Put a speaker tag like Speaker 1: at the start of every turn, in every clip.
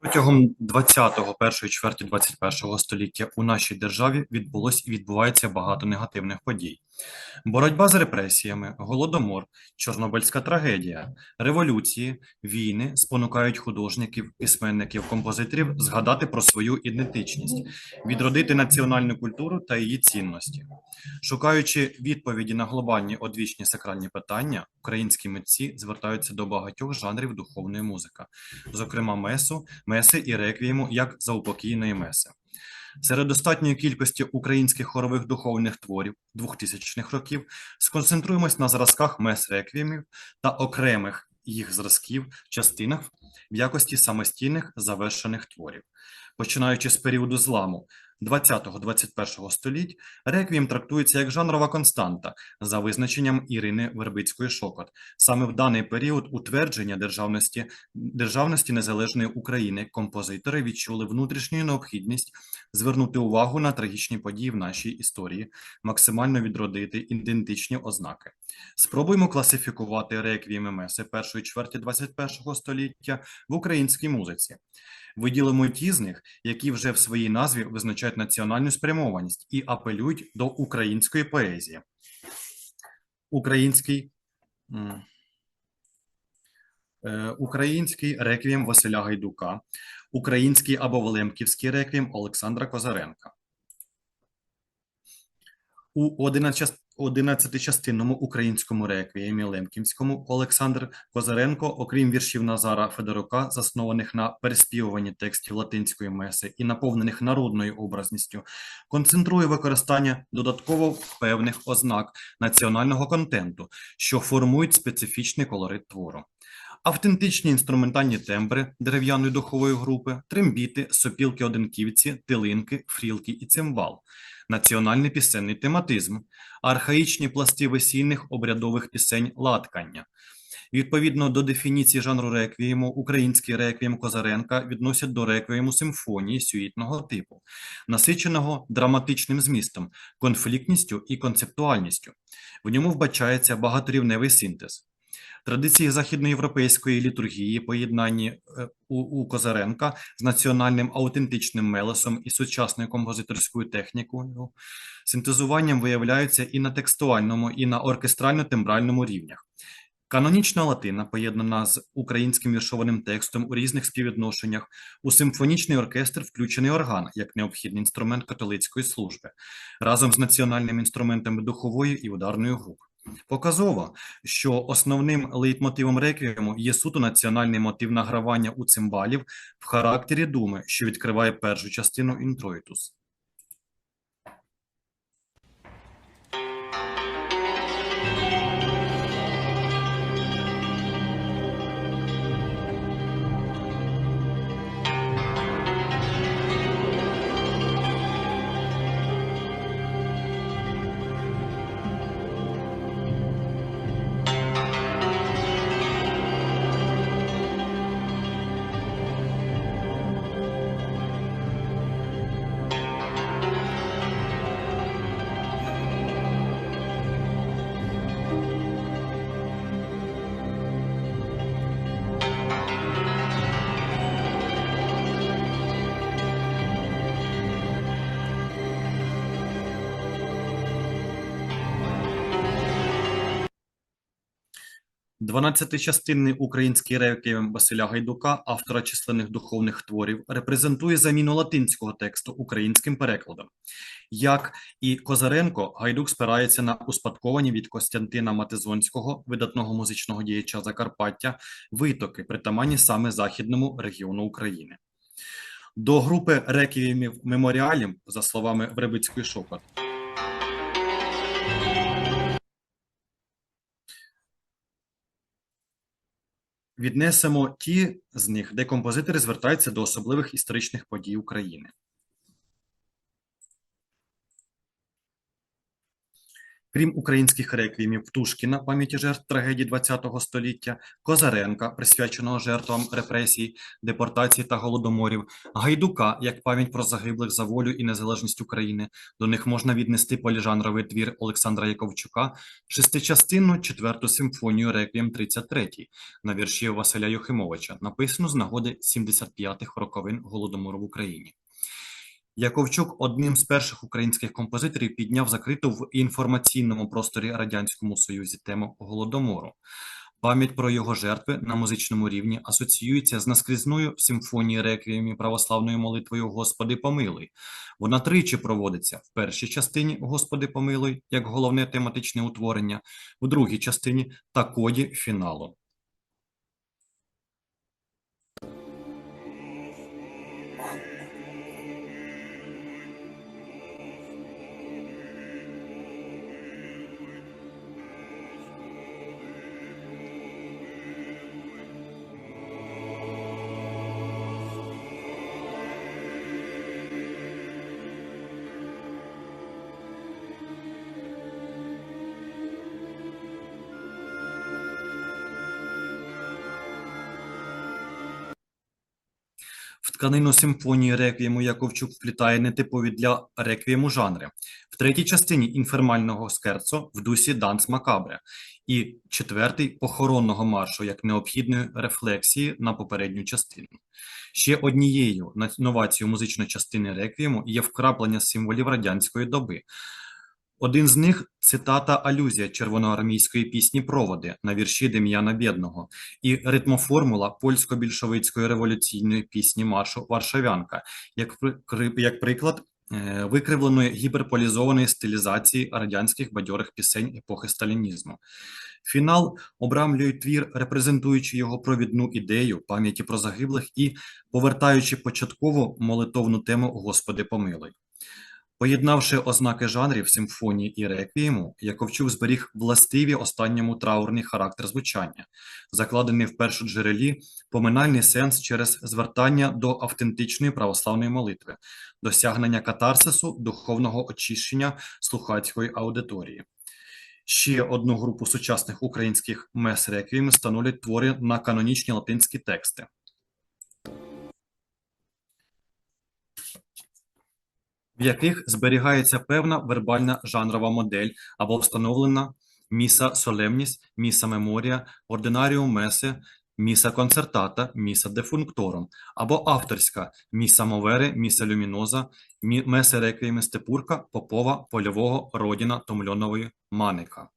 Speaker 1: Протягом 20-го, першої чверті 21-го століття у нашій державі відбулось і відбувається багато негативних подій. Боротьба з репресіями, голодомор, Чорнобильська трагедія, революції, війни спонукають художників, письменників, композиторів згадати про свою ідентичність, відродити національну культуру та її цінності. Шукаючи відповіді на глобальні одвічні сакральні питання, українські митці звертаються до багатьох жанрів духовної музики, зокрема месу, меси і реквієму як заупокійної меси. Серед достатньої кількості українських хорових духовних творів 2000-х років сконцентруємось на зразках мес реквіємів та окремих їх зразків частинах в якості самостійних завершених творів. Починаючи з періоду зламу 20-21 століть, реквієм трактується як жанрова константа за визначенням Ірини Вербицької-Шокот. Саме в даний період утвердження державності, державності незалежної України композитори відчули внутрішню необхідність звернути увагу на трагічні події в нашій історії, максимально відродити ідентичні ознаки. Спробуємо класифікувати реквієми меси першої чверті 21 століття в українській музиці. Виділимо ті з них, які вже в своїй назві визначають національну спрямованість і апелюють до української поезії. Український е, Український реквієм Василя Гайдука, Український або Велемківський реквієм Олександра Козаренка. У 11-частинному українському реквіємі Лемківському Олександр Козаренко, окрім віршів Назара Федорука, заснованих на переспівуванні текстів латинської меси і наповнених народною образністю, концентрує використання додатково певних ознак національного контенту, що формують специфічний колорит твору. Автентичні інструментальні тембри дерев'яної духової групи, трембіти, сопілки одинківці, тилинки, фрілки і цимбал, національний пісенний тематизм, архаїчні пласти весільних обрядових пісень латкання. Відповідно до дефініції жанру реквієму, український реквієм Козаренка відносять до реквієму симфонії сюїтного типу, насиченого драматичним змістом, конфліктністю і концептуальністю. В ньому вбачається багаторівневий синтез. Традиції західноєвропейської літургії, поєднанні е, у, у Козаренка з національним аутентичним мелосом і сучасною композиторською технікою, синтезуванням виявляються і на текстуальному, і на оркестрально-тембральному рівнях. Канонічна латина, поєднана з українським віршованим текстом у різних співвідношеннях, у симфонічний оркестр включений орган як необхідний інструмент католицької служби, разом з національними інструментами духової і ударної груп. Показово, що основним лейтмотивом реквієму є суто національний мотив награвання у цимбалів в характері думи, що відкриває першу частину інтроїтус. Дванадцятичастинний український реквієм Василя Гайдука, автора численних духовних творів, репрезентує заміну латинського тексту українським перекладом. Як і Козаренко, Гайдук спирається на успадковані від Костянтина Матизонського, видатного музичного діяча Закарпаття, витоки, притаманні саме західному регіону України. До групи реквіємів меморіалів, за словами Вребицької Шокот, Віднесемо ті з них, де композитори звертаються до особливих історичних подій України. Крім українських реквіємів Птушкіна пам'яті жертв трагедії ХХ століття, Козаренка, присвяченого жертвам репресій, депортації та голодоморів, Гайдука як пам'ять про загиблих за волю і незалежність України. До них можна віднести поліжанровий твір Олександра Яковчука, шестичастинну четверту симфонію Реквієм 33 на вірші Василя Юхимовича, написану з нагоди 75-х роковин голодомору в Україні. Яковчук одним з перших українських композиторів підняв закриту в інформаційному просторі Радянському Союзі тему голодомору. Пам'ять про його жертви на музичному рівні асоціюється з наскрізною в симфонії реквіємі православною молитвою Господи помилуй. Вона тричі проводиться в першій частині Господи помилуй як головне тематичне утворення, в другій частині та коді фіналу. Тканину симфонії реквієму Яковчук вплітає нетипові для реквієму жанри. В третій частині інфермального скерцо в дусі данс макабре і четвертий похоронного маршу як необхідної рефлексії на попередню частину. Ще однією новацією музичної частини реквієму є вкраплення символів радянської доби. Один з них цитата алюзія червоноармійської пісні Проводи на вірші Дем'яна Бєдного і ритмоформула польсько-більшовицької революційної пісні маршу Варшавянка, як, як приклад е, викривленої гіперполізованої стилізації радянських бадьорих пісень епохи сталінізму. Фінал обрамлює твір, репрезентуючи його провідну ідею пам'яті про загиблих і повертаючи початкову молитовну тему Господи помилуй. Поєднавши ознаки жанрів симфонії і реквієму, Яковчук зберіг властиві останньому траурний характер звучання, закладений в першоджерелі поминальний сенс через звертання до автентичної православної молитви, досягнення катарсису, духовного очищення слухацької аудиторії. Ще одну групу сучасних українських мес реквієм становлять твори на канонічні латинські тексти. В яких зберігається певна вербальна жанрова модель або встановлена міса солемність, міса меморія, ординаріум меси, міса концертата, міса дефункторум, або авторська міса мовере, міса люміноза, мі- месе реквієм степурка, попова, польового, родіна, томльонової, маника.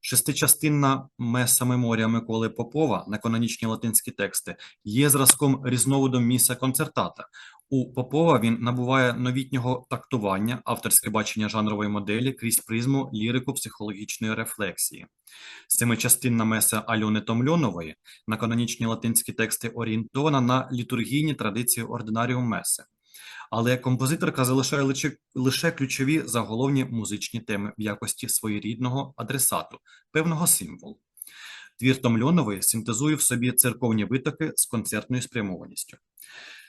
Speaker 1: Шестичастинна меса меморія Миколи Попова на канонічні латинські тексти є зразком різновидом міса концертата, у Попова він набуває новітнього трактування, авторське бачення жанрової моделі крізь призму лірико-психологічної рефлексії. Семичастинна меса Альони Томльонової на канонічні латинські тексти орієнтована на літургійні традиції ординаріум меси. Але композиторка залишає лише, лише ключові заголовні музичні теми в якості своєрідного адресату, певного символу. Твір Томльонової синтезує в собі церковні витоки з концертною спрямованістю.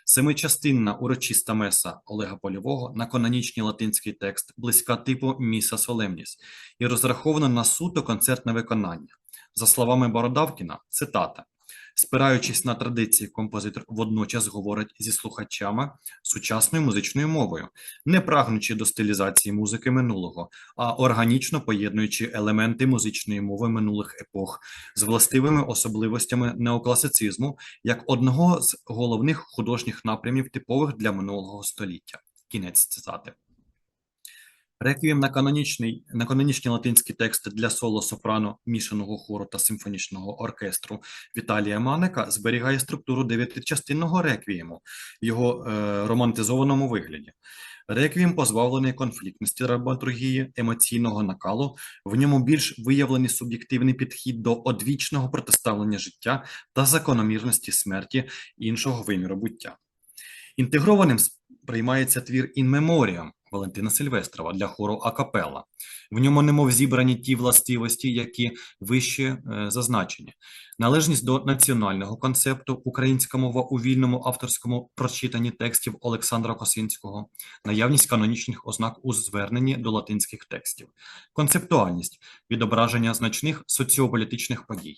Speaker 1: Семичастинна урочиста меса Олега Польового на канонічний латинський текст близька типу Міса Солемніс і розрахована на суто концертне виконання. За словами Бородавкіна, цитата. Спираючись на традиції, композитор водночас говорить зі слухачами сучасною музичною мовою, не прагнучи до стилізації музики минулого, а органічно поєднуючи елементи музичної мови минулих епох з властивими особливостями неокласицизму як одного з головних художніх напрямів, типових для минулого століття. Кінець цитати. Реквієм на канонічний на канонічні латинські тексти для соло сопрано, мішаного хору та симфонічного оркестру Віталія Манека зберігає структуру дев'ятичастинного реквієму в його е, романтизованому вигляді. Реквієм позбавлений конфліктності драматургії, емоційного накалу, в ньому більш виявлений суб'єктивний підхід до одвічного протиставлення життя та закономірності смерті іншого виміру буття. Інтегрованим сприймається твір «In Memoriam» Валентина Сильвестрова для хору Акапелла. В ньому немов зібрані ті властивості, які вище е, зазначені. Належність до національного концепту, українська мова у вільному авторському прочитанні текстів Олександра Косинського, наявність канонічних ознак у зверненні до латинських текстів, концептуальність, відображення значних соціополітичних подій.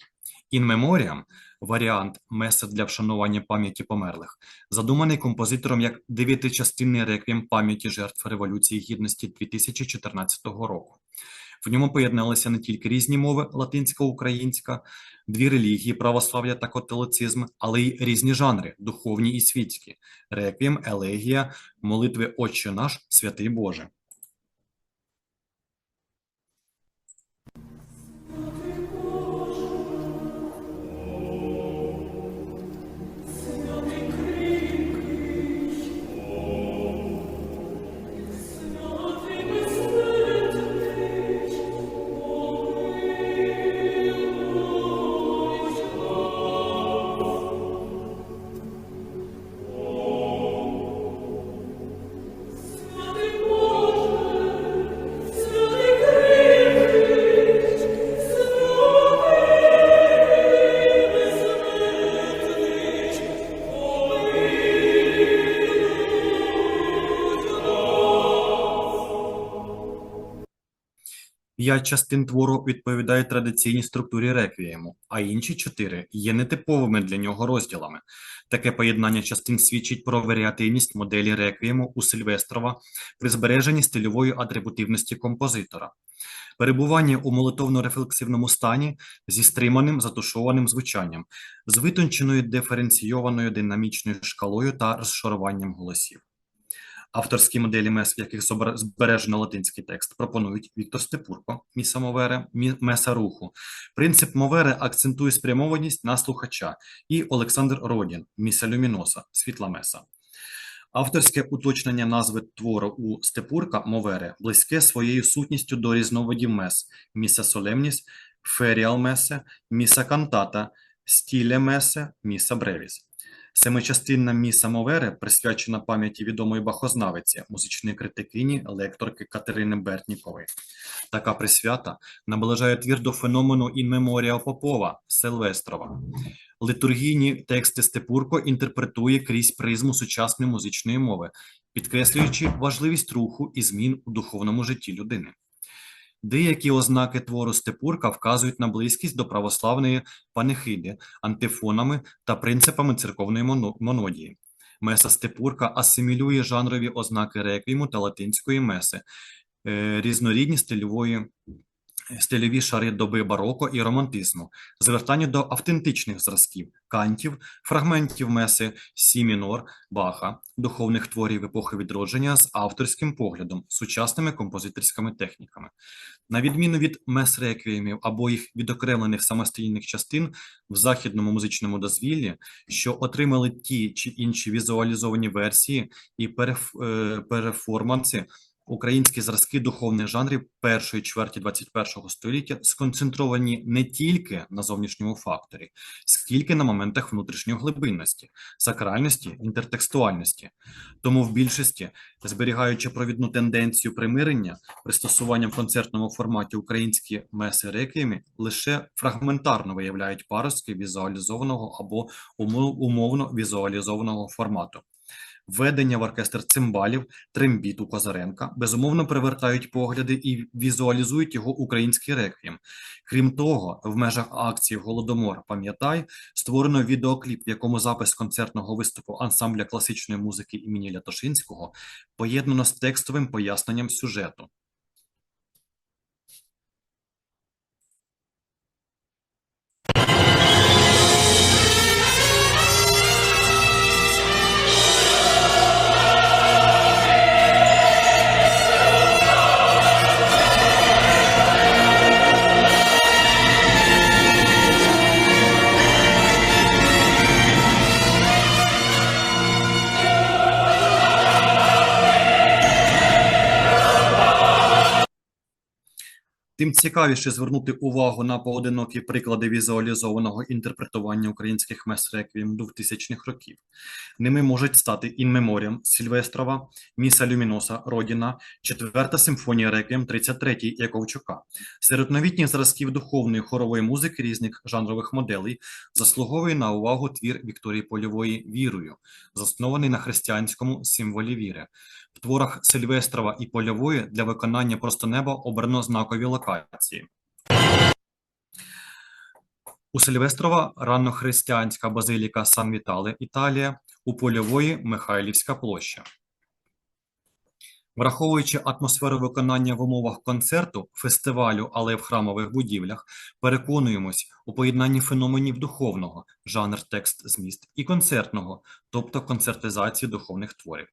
Speaker 1: In memoriam – варіант меса для вшанування пам'яті померлих, задуманий композитором як дев'ятичастинний реквієм пам'яті жертв Революції Гідності 2014 року. В ньому поєдналися не тільки різні мови латинська, українська, дві релігії православ'я та католицизм, але й різні жанри духовні і світські, реквієм, елегія, молитви Отче наш, святий Боже. П'ять частин твору відповідають традиційній структурі реквієму, а інші чотири є нетиповими для нього розділами. Таке поєднання частин свідчить про варіативність моделі реквієму у Сильвестрова при збереженні стильової атрибутивності композитора. Перебування у молитовно-рефлексивному стані зі стриманим затушованим звучанням, з витонченою диференційованою динамічною шкалою та розшаруванням голосів. Авторські моделі мес, в яких збережено латинський текст, пропонують Віктор Степурко, Міса Мовере, Меса Руху. Принцип Мовере акцентує спрямованість на слухача і Олександр Родін, Міса Люміноса, Світла Меса. Авторське уточнення назви твору у Степурка Мовере близьке своєю сутністю до різновидів мес Міса Солемніс, Феріал Месе, Міса Кантата, Стіле Месе, Міса Бревіс. Семичастинна міса Мовере присвячена пам'яті відомої бахознавиці, музичної критикині, лекторки Катерини Бертнікової. Така присвята наближає твір до феномену інмеморіа Попова Сильвестрова. Літургійні тексти Степурко інтерпретує крізь призму сучасної музичної мови, підкреслюючи важливість руху і змін у духовному житті людини. Деякі ознаки твору Степурка вказують на близькість до православної панихиди, антифонами та принципами церковної монодії. Меса Степурка асимілює жанрові ознаки реквіму та латинської меси, е, різнорідні стильової стильові шари доби бароко і романтизму, звертання до автентичних зразків, кантів, фрагментів меси, сі мінор, баха, духовних творів епохи відродження з авторським поглядом, сучасними композиторськими техніками. На відміну від мес реквіємів або їх відокремлених самостійних частин в західному музичному дозвіллі, що отримали ті чи інші візуалізовані версії і переф- переформанси, Українські зразки духовних жанрів першої чверті 21 століття сконцентровані не тільки на зовнішньому факторі, скільки на моментах внутрішньої глибинності, сакральності, інтертекстуальності. Тому в більшості, зберігаючи провідну тенденцію примирення, пристосування в концертному форматі українські меси реквіємі лише фрагментарно виявляють паростки візуалізованого або умо- умовно візуалізованого формату. Введення в оркестр цимбалів, трембіту Козаренка безумовно привертають погляди і візуалізують його український реквієм. Крім того, в межах акції Голодомор пам'ятай створено відеокліп, в якому запис концертного виступу ансамбля класичної музики імені Лятошинського поєднано з текстовим поясненням сюжету. Тим цікавіше звернути увагу на поодинокі приклади візуалізованого інтерпретування українських мес реквієм 2000-х років. Ними можуть стати «In Memoriam» Сільвестрова, «Міса Люміноса» Родіна, Четверта симфонія реквієм 33-й Яковчука. Серед новітніх зразків духовної хорової музики різних жанрових моделей заслуговує на увагу твір Вікторії Польової «Вірую», заснований на християнському символі віри. В творах Сильвестрова і Польової для виконання просто неба обрано знакові локації. У Сильвестрова раннохристиянська базиліка Сан Вітале, Італія, у Польової Михайлівська площа. Враховуючи атмосферу виконання в умовах концерту, фестивалю, але в храмових будівлях, переконуємось у поєднанні феноменів духовного, жанр, текст, зміст, і концертного, тобто концертизації духовних творів.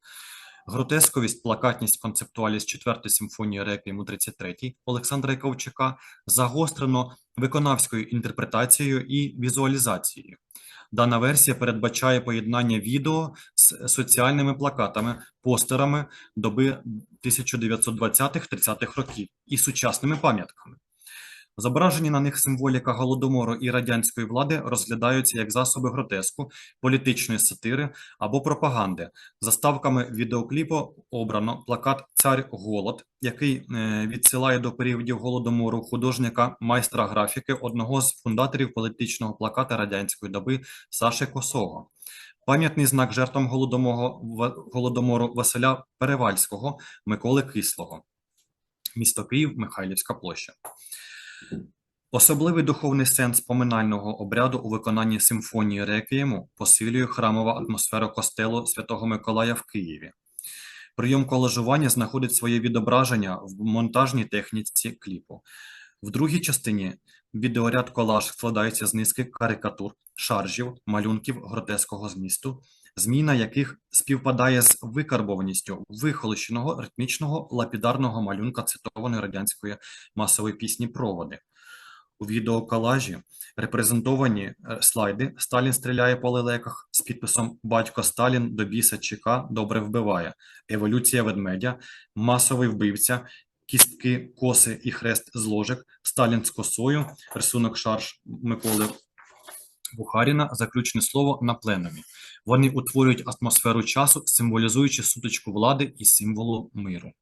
Speaker 1: Гротесковість, плакатність, концептуальність 4 симфонії реквієму 33 Олександра Яковчука загострено виконавською інтерпретацією і візуалізацією. Дана версія передбачає поєднання відео з соціальними плакатами, постерами доби 1920-30-х років і сучасними пам'ятками. Зображені на них символіка голодомору і радянської влади розглядаються як засоби гротеску, політичної сатири або пропаганди. Заставками відеокліпу обрано плакат Цар Голод, який е, відсилає до періодів голодомору художника, майстра графіки, одного з фундаторів політичного плаката радянської доби Саши Косого. Пам'ятний знак жертвам голодомору, голодомору Василя Перевальського, Миколи Кислого. Місто Київ, Михайлівська площа. Особливий духовний сенс поминального обряду у виконанні симфонії реквієму посилює храмова атмосфера костелу Святого Миколая в Києві. Прийом колажування знаходить своє відображення в монтажній техніці кліпу. В другій частині відеоряд колаж складається з низки карикатур, шаржів, малюнків гротеского змісту, зміна яких співпадає з викарбованістю вихолощеного ритмічного лапідарного малюнка цитованої радянської масової пісні «Проводи». У відеоколажі репрезентовані е, слайди «Сталін стріляє по лелеках» з підписом «Батько Сталін до біса ЧК добре вбиває», «Еволюція ведмедя», «Масовий вбивця», «Кістки, коси і хрест з ложек», «Сталін з косою», рисунок шарж Миколи Бухаріна, заключне слово на пленумі. Вони утворюють атмосферу часу, символізуючи сутичку влади і символу миру.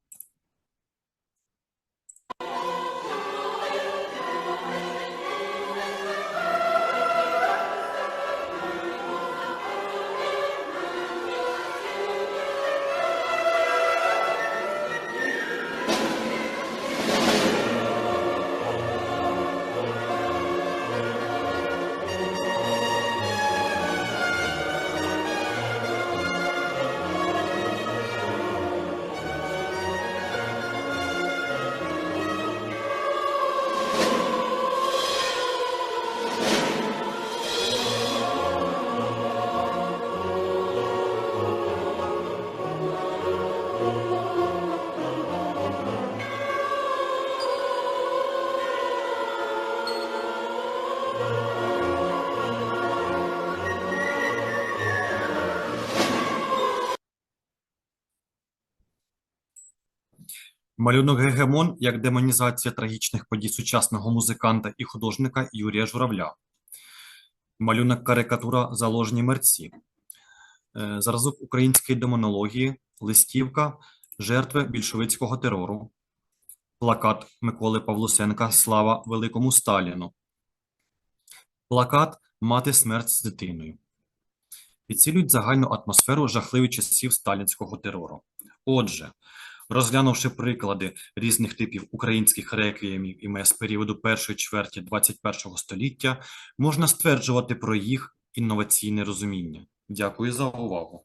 Speaker 1: Малюнок Гегемон як демонізація трагічних подій сучасного музиканта і художника Юрія Журавля. Малюнок карикатура Заложні мерці. Е, Зразок української демонології, листівка, жертви більшовицького терору. Плакат Миколи Павлусенка Слава Великому Сталіну. Плакат Мати смерть з дитиною. Підсилюють загальну атмосферу жахливих часів сталінського терору. Отже, Розглянувши приклади різних типів українських реквіємів і мес періоду першої чверті 21 століття, можна стверджувати про їх інноваційне розуміння. Дякую за увагу.